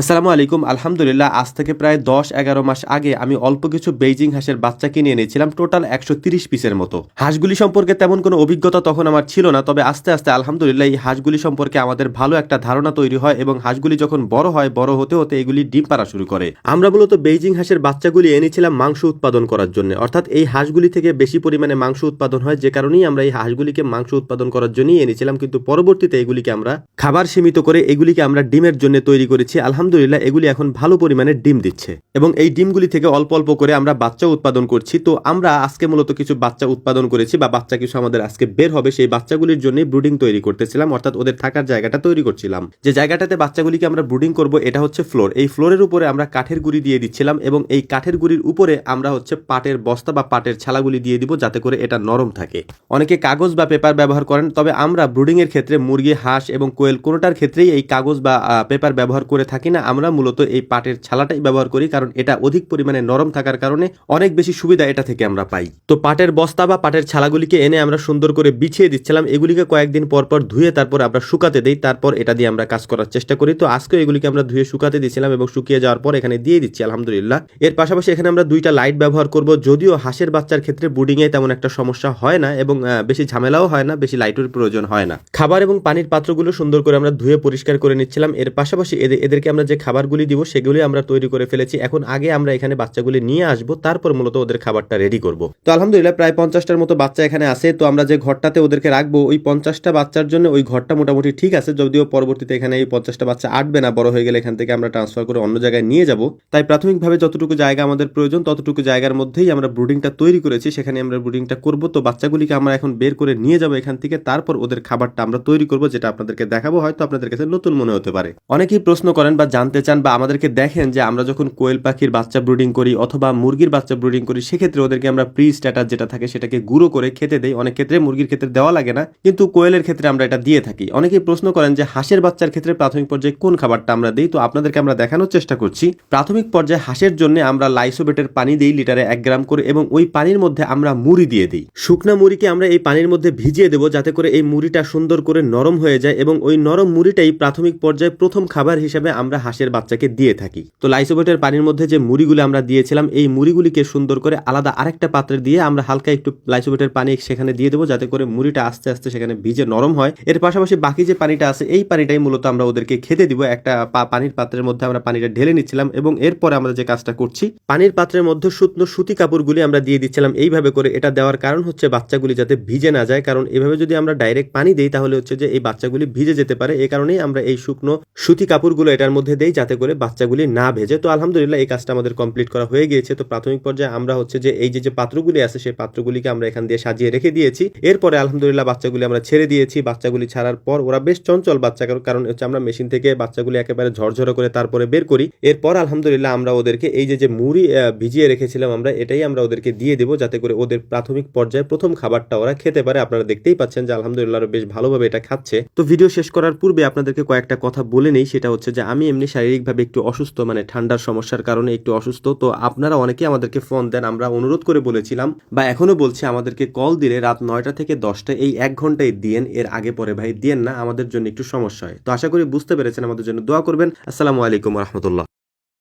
আসসালামু আলাইকুম। আলহামদুলিল্লাহ, আজ থেকে প্রায় দশ এগারো মাস আগে আমি অল্প কিছু বেইজিং হাঁসের বাচ্চা কিনে এনেছিলাম, টোটাল একশো তিরিশ পিসের মতো। হাঁসগুলি সম্পর্কে তেমন কোনো অভিজ্ঞতা তখন আমার ছিল না, তবে আস্তে আস্তে আলহামদুলিল্লাহ এই হাঁসগুলি সম্পর্কে আমাদের ভালো একটা ধারণা তৈরি হয় এবং হাঁসগুলি যখন বড় হয়, বড় হতে হতে এগুলি ডিম পাড়া শুরু করে। আমরা মূলত বেইজিং হাঁসের বাচ্চাগুলি এনেছিলাম মাংস উৎপাদন করার জন্য। অর্থাৎ এই হাঁসগুলি থেকে বেশি পরিমাণে মাংস উৎপাদন হয়, যে কারণেই আমরা এই হাঁসগুলিকে মাংস উৎপাদন করার জন্যই এনেছিলাম, কিন্তু পরবর্তীতে এগুলিকে আমরা খাবার সীমিত করে এগুলিকে আমরা ডিমের জন্য তৈরি করেছি। আলহামদুলিল্লাহ এগুলি এখন ভালো পরিমাণে ডিম দিচ্ছে। এবং এই ডিমগুলি থেকে অল্প অল্প করে আমরা বাচ্চা উৎপাদন করছি। তো আমরা আজকে মূলত কিছু বাচ্চা উৎপাদন করেছি বা বাচ্চা কিছু আমাদের আজকে বের হবে, সেই বাচ্চাগুলির জন্য ব্রুডিং তৈরি করতেছিলাম, অর্থাৎ ওদের থাকার জায়গাটা তৈরি করছিলাম। যে জায়গাটাতে বাচ্চাগুলিকে আমরা ব্রুডিং করব, এটা হচ্ছে ফ্লোর। এই ফ্লোরের উপরে আমরা কাঠের গুঁড়ি দিয়ে দিচ্ছিলাম এবং এই কাঠের গুঁড়ির উপরে আমরা হচ্ছে পাটের বস্তা বা পাটের ছালাগুলি দিয়ে দিব যাতে করে এটা নরম থাকে। অনেকে কাগজ বা পেপার ব্যবহার করেন, তবে আমরা ব্রুডিং এর ক্ষেত্রে মুরগি, হাঁস এবং কোয়েল কোনোটার ক্ষেত্রেই এই কাগজ বা পেপার ব্যবহার করে থাকি না। আমরা মূলত এই পাটের ছালাটাই ব্যবহার করি, কারণ এটা অধিক পরিমাণে নরম থাকার কারণে অনেক বেশি সুবিধা এটা থেকে আমরা পাই। তো পাটের বস্তা বা পাটের ছালাগুলিকে এনে আমরা সুন্দর করে বিছিয়ে দিচ্ছিলাম, এগুলিকে কয়েকদিন পর পর ধুয়ে তারপর আমরা শুকাতে দিই, তারপর এটা দিয়ে আমরা কাজ করার চেষ্টা করি। তো আজকে এগুলিকে আমরা ধুয়ে শুকাতে দিয়েছিলাম এবং শুকিয়ে যাওয়ার পর এখানে দিয়ে দিচ্ছি, আলহামদুলিল্লাহ। এর পাশাপাশি এখানে আমরা দুইটা লাইট ব্যবহার করব, যদিও হাঁসের বাচ্চার ক্ষেত্রে ব্রুডিং এ তেমন একটা সমস্যা হয় না এবং বেশি ঝামেলাও হয় না, বেশি লাইটের প্রয়োজন হয় না। খাবার এবং পানির পাত্রগুলো সুন্দর করে আমরা ধুয়ে পরিষ্কার করে নিচ্ছিলাম। এর পাশাপাশি এদের এদেরকে আমরা যে খাবারগুলি দিব সেগুলি আমরা তৈরি করে ফেলেছি। এখন আগে আমরা এখানে বাচ্চাগুলি নিয়ে আসব, তারপর মূলত ওদের খাবারটা রেডি করব। তো আলহামদুলিল্লাহ প্রায় পঞ্চাশটার মতো বাচ্চা এখানে আছে। তো আমরা যে ঘরটাতে ওদেরকে রাখব, ওই পঞ্চাশটা বাচ্চার জন্য ওই ঘরটা মোটামুটি ঠিক আছে, যদিও পরবর্তীতে এখানে এই পঞ্চাশটা বাচ্চা আটবে না, বড় হয়ে গেলে এখান থেকে আমরা ট্রান্সফার করে অন্য জায়গায় নিয়ে যাব। তাই প্রাথমিকভাবে যতটুকু জায়গা আমাদের প্রয়োজন, ততটুকু জায়গার মধ্যেই আমরা ব্রুডিংটা তৈরি করেছি। সেখানে আমরা ব্রুডিংটা করব। তো বাচ্চাগুলিকে আমরা এখন বের করে নিয়ে যাব এখান থেকে, তারপর ওদের খাবারটা আমরা তৈরি করব, যেটা আপনাদেরকে দেখাবো। হয়তো আপনাদের কাছে নতুন মনে হতে পারে। অনেকেই প্রশ্ন করেন, বা জানতে চান বা আমাদেরকে দেখেন যে আমরা যখন কোয়েল পাখির বাচ্চা ব্রুডিং করি অথবা মুরগির বাচ্চা ব্রুডিং করি, সেক্ষেত্রে ওদেরকে আমরা প্রি স্ট্যাটাস যেটা থাকে সেটাকে গুঁড়ো করে খেতে দেই। অনেক ক্ষেত্রে মুরগির ক্ষেত্রে দেওয়া লাগে না, কিন্তু কোয়েলের ক্ষেত্রে আমরা এটা দিয়ে থাকি। অনেকেই প্রশ্ন করেন যে হাঁসের বাচ্চার ক্ষেত্রে প্রাথমিক পর্যায়ে কোন খাবারটা আমরা দিই? তো আপনাদেরকে আমরা দেখানোর চেষ্টা করছি। প্রাথমিক পর্যায়ে হাঁসের জন্য আমরা লাইসোবেটের পানি দিই, লিটারে এক গ্রাম করে, এবং ওই পানির মধ্যে আমরা মুড়ি দিয়ে দিই। শুকনা মুড়িকে আমরা এই পানির মধ্যে ভিজিয়ে দেবো, যাতে করে এই মুড়িটা সুন্দর করে নরম হয়ে যায়, এবং ওই নরম মুড়িটাই প্রাথমিক পর্যায়ে প্রথম খাবার হিসেবে আমরা হাঁসের বাচ্চাকে দিয়ে থাকি। তো লাইসোবেটের পানির মধ্যে যে মুড়িগুলো আমরা দিয়েছিলাম, এই মুড়িগুলিকে সুন্দর করে আলাদা আরেকটা পাত্রে দিয়ে আমরা হালকা একটু লাইসোবেটের পানি সেখানে দিয়ে দেবো, যাতে করে মুড়িটা আস্তে আস্তে সেখানে ভিজে নরম হয়। এর পাশাপাশি বাকি যে পানিটা আছে, এই পানিটাই মূলত আমরা ওদেরকে খেতে দিব। একটা পানির পাত্রের মধ্যে আমরা পানিটা ঢেলে নিচ্ছিলাম এবং এরপরে আমরা যে কাজটা করছি, পানির পাত্রের মধ্যে শুকনো সুতি কাপড়গুলি আমরা দিয়ে দিচ্ছিলাম। এইভাবে করে এটা দেওয়ার কারণ হচ্ছে বাচ্চাগুলি যাতে ভিজে না যায়। কারণ এভাবে যদি আমরা ডাইরেক্ট পানি দিই, তাহলে হচ্ছে যে এই বাচ্চাগুলি ভিজে যেতে পারে। এই কারণেই আমরা এই শুকনো সুতি কাপড়গুলো এটার মধ্যে দেই যাতে করে বাচ্চাগুলি না ভেজে। তো আলহামদুলিল্লাহ এই কাজটা আমাদের কমপ্লিট করা হয়ে গিয়েছে। তো প্রাথমিক পর্যায়ে আমরা হচ্ছে যে এই যে যে পাত্রগুলি আছে, সেই পাত্রগুলিকে আমরা এখান দিয়ে সাজিয়ে রেখে দিয়েছি। এরপরে আলহামদুলিল্লাহ বাচ্চাগুলি আমরা ছেড়ে দিয়েছি। বাচ্চাগুলি ছাড়ার পর ওরা বেশ চঞ্চল বাচ্চা, কারণ হচ্ছে আমরা মেশিন থেকে বাচ্চাগুলি একেবারে ঝরঝরে করে তারপরে বের করি। এরপর আলহামদুলিল্লাহ আমরা ওদেরকে এই যে যে মুড়ি ভিজিয়ে রেখেছিলাম আমরা, এটাই আমরা ওদেরকে দিয়ে দেবো যাতে করে ওদের প্রাথমিক পর্যায়ে প্রথম খাবারটা ওরা খেতে পারে। আপনারা দেখতেই পাচ্ছেন যে আলহামদুলিল্লাহ বেশ ভালোভাবে এটা খাচ্ছে। তো ভিডিও শেষ করার পূর্বে আপনাদেরকে কয়েকটা কথা বলে নেই। সেটা হচ্ছে যে আমি এমনি শারীরিকভাবে একটু অসুস্থ মানে ঠান্ডার সমস্যার কারণে একটু অসুস্থ, তো আপনারা অনেকে আমাদেরকে ফোন দেন। আমরা অনুরোধ করে বলেছিলাম বা এখনও বলছি, আমাদেরকে কল দিলে রাত নয়টা থেকে দশটা এই এক ঘন্টায় দিয়েন। এর আগে পরে ভাই দিয়েন না, আমাদের জন্য একটু সমস্যা হয়। তো আশা করি বুঝতে পেরেছেন। আমাদের জন্য দোয়া করবেন। আসসালামু আলাইকুম রহমতুল্লাহ।